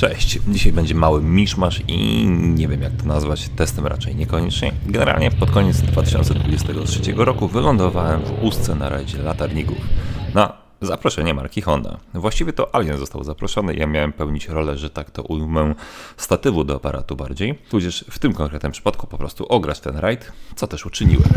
Cześć, dzisiaj będzie mały miszmasz i nie wiem jak to nazwać, testem raczej niekoniecznie. Generalnie pod koniec 2023 roku wylądowałem w Ustce na rajdzie latarników na zaproszenie marki Honda. Właściwie to Alien został zaproszony, ja miałem pełnić rolę, że tak to ujmę, statywu do aparatu bardziej, tudzież w tym konkretnym przypadku po prostu ograć ten rajd, co też uczyniłem.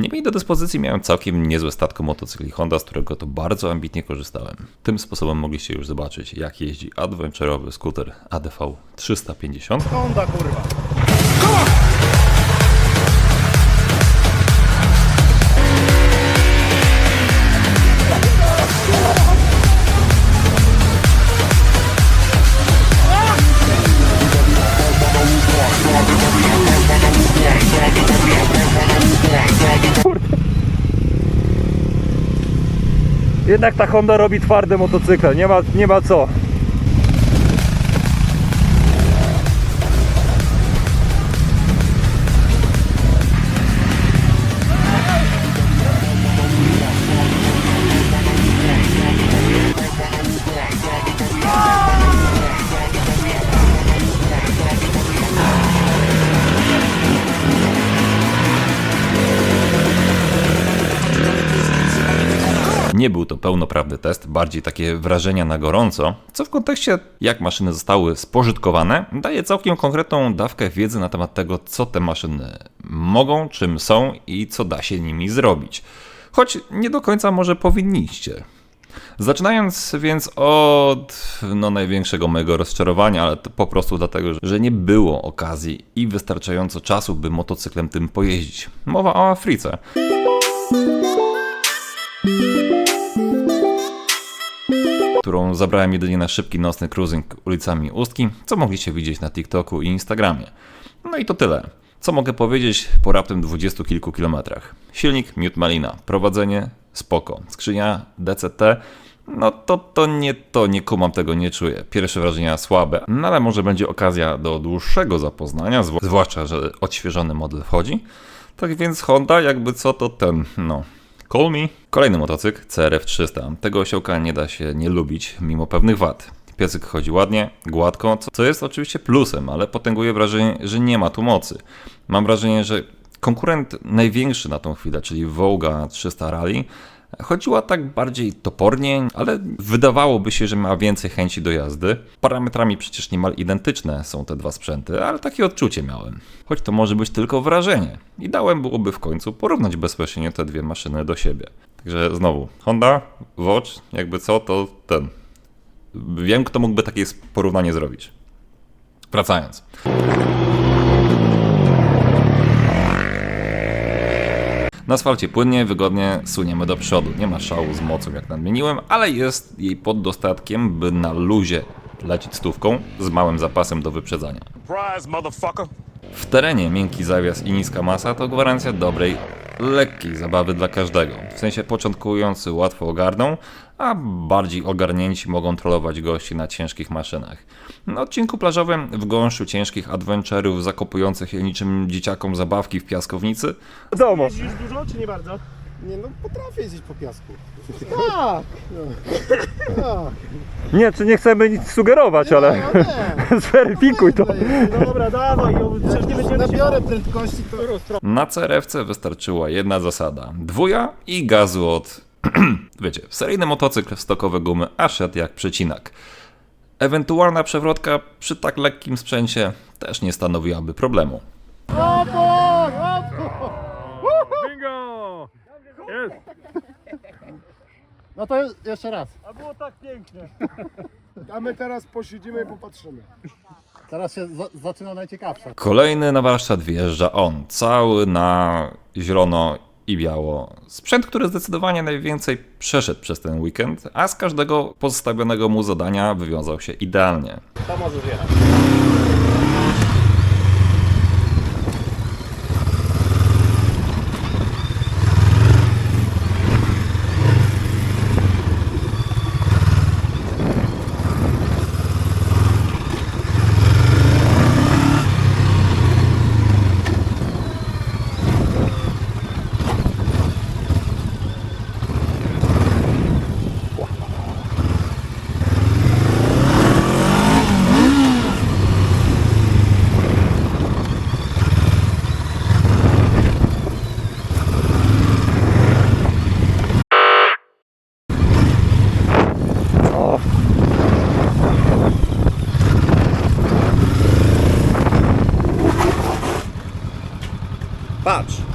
Niemniej do dyspozycji miałem całkiem niezłe statko motocykli Honda, z którego to bardzo ambitnie korzystałem. Tym sposobem mogliście już zobaczyć, jak jeździ adventurowy skuter ADV 350. Honda kurwa. Jednak ta Honda robi twarde motocykle, nie ma, nie ma co. pełnoprawny test, bardziej takie wrażenia na gorąco, co w kontekście jak maszyny zostały spożytkowane, daje całkiem konkretną dawkę wiedzy na temat tego, co te maszyny mogą, czym są i co da się nimi zrobić. Choć nie do końca może powinniście. Zaczynając więc od no, największego mojego rozczarowania, ale to po prostu dlatego, że nie było okazji i wystarczająco czasu, by motocyklem tym pojeździć. Mowa o Afryce. Którą zabrałem jedynie na szybki nocny cruising ulicami Ustki, co mogliście widzieć na TikToku i Instagramie. No i to tyle. Co mogę powiedzieć po raptem dwudziestu kilku kilometrach? Silnik Mute Malina, prowadzenie spoko, skrzynia DCT, no to to nie to, nie kumam tego, nie czuję. Pierwsze wrażenia słabe, no ale może będzie okazja do dłuższego zapoznania, zw- zwłaszcza, że odświeżony model wchodzi. Tak więc Honda, jakby co to ten, no, Call me. Kolejny motocykl CRF 300. Tego osiołka nie da się nie lubić, mimo pewnych wad. Piecyk chodzi ładnie, gładko, co- co jest oczywiście plusem, ale potęguje wrażenie, że nie ma tu mocy. Mam wrażenie, że konkurent największy na tą chwilę, czyli Voga 300 Rally, chodziła tak bardziej topornie, ale wydawałoby się, że ma więcej chęci do jazdy. Parametrami przecież niemal identyczne są te dwa sprzęty, ale takie odczucie miałem. Choć to może być tylko wrażenie. I dałem byłoby w końcu porównać bezpośrednio te dwie maszyny do siebie. Także znowu, Honda, Watch, jakby co, to ten. Wiem, kto mógłby takie porównanie zrobić. Wracając. Na asfalcie płynnie, wygodnie suniemy do przodu. Nie ma szału z mocą, jak nadmieniłem, ale jest jej pod dostatkiem, by na luzie lecieć stówką z małym zapasem do wyprzedzania. W terenie miękki zawias i niska masa to gwarancja dobrej, lekkiej zabawy dla każdego. W sensie początkujący łatwo ogarną, a bardziej ogarnięci mogą trollować gości na ciężkich maszynach. Na odcinku plażowym w gąszczu ciężkich adventurów zakopujących je niczym dzieciakom zabawki w piaskownicy Domo. Jeździsz dużo, czy nie bardzo? Nie no, potrafię jeździć po piasku. Tak! Tak! Nie, czy nie chcemy nic sugerować, ale No nie! zweryfikuj to. No dobra, dawaj, no, przecież nie będziemy się... Nabiorę prędkości, to Na CRF-ce wystarczyła jedna zasada. Dwuja i gazu od... Wiecie, seryjny motocykl, stokowe gumy, a szedł jak przecinak. Ewentualna przewrotka przy tak lekkim sprzęcie też nie stanowiłaby problemu. Bingo! Jest. No to jeszcze raz. A było tak pięknie. A my teraz posiedzimy i popatrzymy. Teraz się za zaczyna najciekawsze. Kolejny na warsztat wjeżdża on, cały na zielono i biało. Sprzęt, który zdecydowanie najwięcej przeszedł przez ten weekend, a z każdego pozostawionego mu zadania wywiązał się idealnie. To możesz jechać.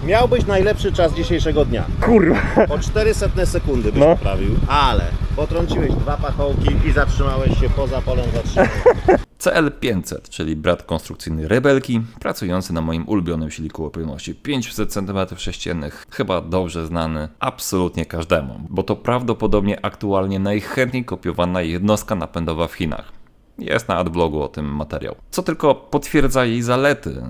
Miałbyś najlepszy czas dzisiejszego dnia. Kurwa. O 400 sekundy byś No. poprawił, ale potrąciłeś dwa pachołki i zatrzymałeś się poza polem zatrzymania. CL500, czyli brat konstrukcyjny Rebelki, pracujący na moim ulubionym silniku o pojemności 500 cm3, chyba dobrze znany absolutnie każdemu, bo to prawdopodobnie aktualnie najchętniej kopiowana jednostka napędowa w Chinach. Jest na adblogu o tym materiał. Co tylko potwierdza jej zalety.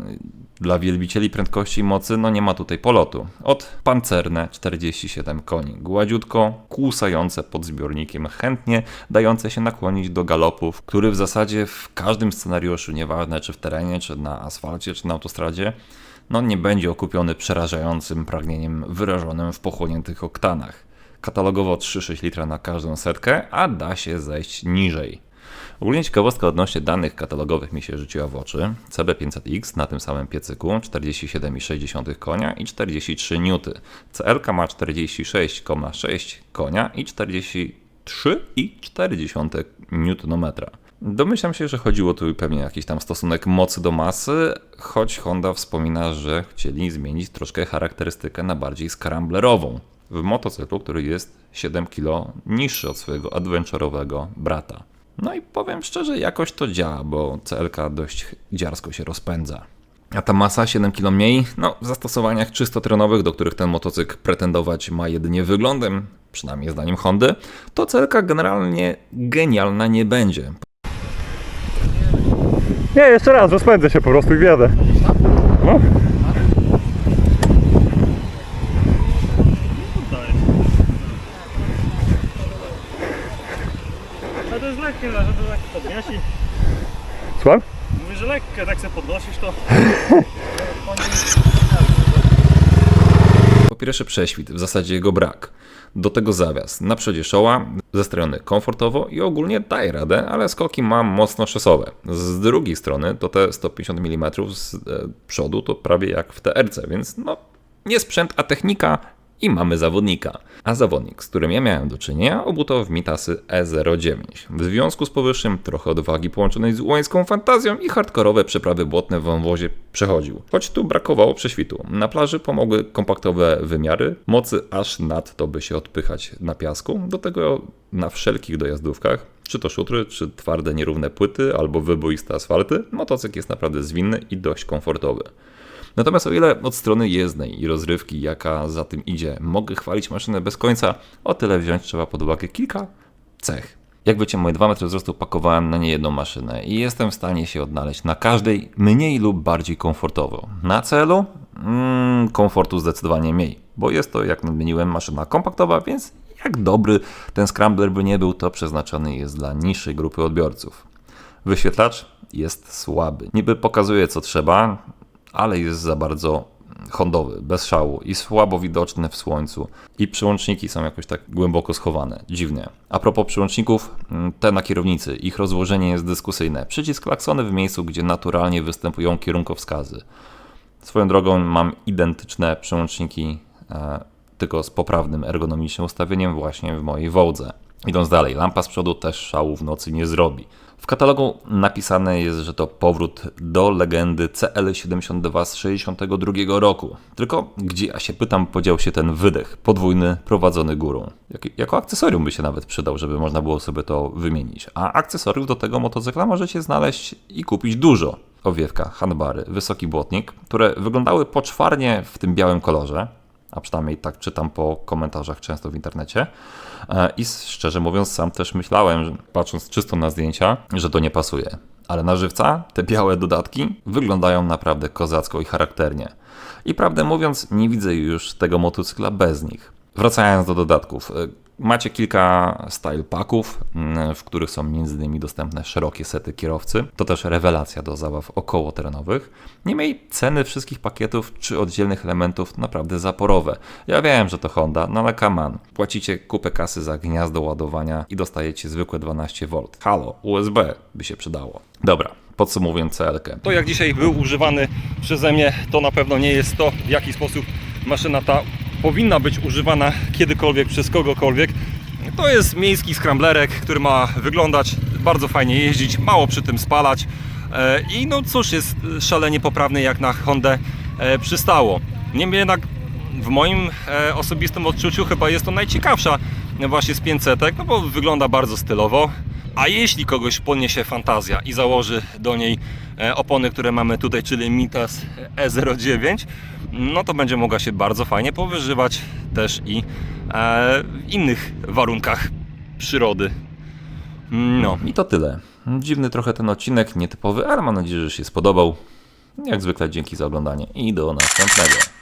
Dla wielbicieli prędkości i mocy no nie ma tutaj polotu. Od pancerne 47 koni, gładziutko, kłusające pod zbiornikiem, chętnie dające się nakłonić do galopów, który w zasadzie w każdym scenariuszu, nieważne czy w terenie, czy na asfalcie, czy na autostradzie, no nie będzie okupiony przerażającym pragnieniem wyrażonym w pochłoniętych oktanach. Katalogowo 3,6 litra na każdą setkę, a da się zejść niżej. Ogólnie ciekawostka odnośnie danych katalogowych mi się rzuciła w oczy. CB500X na tym samym piecyku 47,6 konia i 43 N. CLK ma 46,6 konia i 43,4 Nm. Domyślam się, że chodziło tu pewnie jakiś tam stosunek mocy do masy, choć Honda wspomina, że chcieli zmienić troszkę charakterystykę na bardziej skramblerową. W motocyklu, który jest 7 kg niższy od swojego adventure'owego brata. No i powiem szczerze, jakoś to działa, bo CLK dość dziarsko się rozpędza. A ta masa 7 kg mniej, no w zastosowaniach czysto terenowych, do których ten motocykl pretendować ma jedynie wyglądem, przynajmniej zdaniem Hondy, to CLK generalnie genialna nie będzie. Nie, jeszcze raz, rozpędzę się po prostu i wjadę. No. To jest lekkie, że to tak podnieśli. Słucham? Mówię, że lekkie, tak sobie podnosisz to. Po pierwsze prześwit, w zasadzie jego brak. Do tego zawias. Na przodzie szoła, zestrojony komfortowo i ogólnie daje radę, ale skoki mam mocno szosowe. Z drugiej strony to te 150 mm z e, przodu to prawie jak w TRC, więc no nie sprzęt, a technika i mamy zawodnika. A zawodnik, z którym ja miałem do czynienia, obutował w Mitasy E09. W związku z powyższym trochę odwagi połączonej z łańską fantazją i hardkorowe przeprawy błotne w wąwozie przechodził. Choć tu brakowało prześwitu. Na plaży pomogły kompaktowe wymiary, mocy aż nad to by się odpychać na piasku. Do tego na wszelkich dojazdówkach, czy to szutry, czy twarde nierówne płyty, albo wyboiste asfalty, motocykl jest naprawdę zwinny i dość komfortowy. Natomiast o ile od strony jezdnej i rozrywki, jaka za tym idzie, mogę chwalić maszynę bez końca, o tyle wziąć trzeba pod uwagę kilka cech. Jak wiecie, moje 2 metry wzrostu pakowałem na niejedną maszynę i jestem w stanie się odnaleźć na każdej mniej lub bardziej komfortowo. Na celu? Mm, komfortu zdecydowanie mniej, bo jest to, jak nadmieniłem, maszyna kompaktowa, więc jak dobry ten scrambler by nie był, to przeznaczony jest dla niższej grupy odbiorców. Wyświetlacz jest słaby. Niby pokazuje co trzeba, ale jest za bardzo hondowy, bez szału i słabo widoczny w słońcu. I przyłączniki są jakoś tak głęboko schowane. Dziwnie. A propos przyłączników, mm, te na kierownicy, ich rozłożenie jest dyskusyjne. Przycisk klaksony w miejscu, gdzie naturalnie występują kierunkowskazy. Swoją drogą mam identyczne przełączniki, e, tylko z poprawnym ergonomicznym ustawieniem właśnie w mojej Wołdze. Idąc dalej, lampa z przodu też szału w nocy nie zrobi. W katalogu napisane jest, że to powrót do legendy CL72 z 62 roku. Tylko gdzie ja się pytam, podział się ten wydech podwójny prowadzony górą. Jak, jako akcesorium by się nawet przydał, żeby można było sobie to wymienić. A akcesoriów do tego motocykla możecie znaleźć i kupić dużo. Owiewka, handbary, wysoki błotnik, które wyglądały poczwarnie w tym białym kolorze, a przynajmniej tak czytam po komentarzach często w internecie. E, I szczerze mówiąc, sam też myślałem, patrząc czysto na zdjęcia, że to nie pasuje. Ale na żywca te białe dodatki wyglądają naprawdę kozacko i charakternie. I prawdę mówiąc, nie widzę już tego motocykla bez nich. Wracając do dodatków. Macie kilka style packów, mm, w których są m.in. dostępne szerokie sety kierowcy. To też rewelacja do zabaw okołoterenowych. Niemniej ceny wszystkich pakietów czy oddzielnych elementów naprawdę zaporowe. Ja wiem, że to Honda, no ale come on. Płacicie kupę kasy za gniazdo ładowania i dostajecie zwykłe 12V. Halo, USB by się przydało. Dobra, podsumowując CLK. To jak dzisiaj był używany przeze mnie, to na pewno nie jest to, w jaki sposób maszyna ta powinna być używana kiedykolwiek przez kogokolwiek. To jest miejski scramblerek, który ma wyglądać bardzo fajnie jeździć, mało przy tym spalać. E, I no cóż, jest szalenie poprawny jak na Hondę e, przystało. Niemniej jednak w moim e, osobistym odczuciu chyba jest to najciekawsza właśnie z 500, no bo wygląda bardzo stylowo. A jeśli kogoś podniesie fantazja i założy do niej e, opony, które mamy tutaj, czyli Mitas E09, no to będzie mogła się bardzo fajnie powyżywać też i e, w innych warunkach przyrody. No. I to tyle. Dziwny trochę ten odcinek, nietypowy, ale mam nadzieję, że się spodobał. Jak zwykle dzięki za oglądanie i do następnego.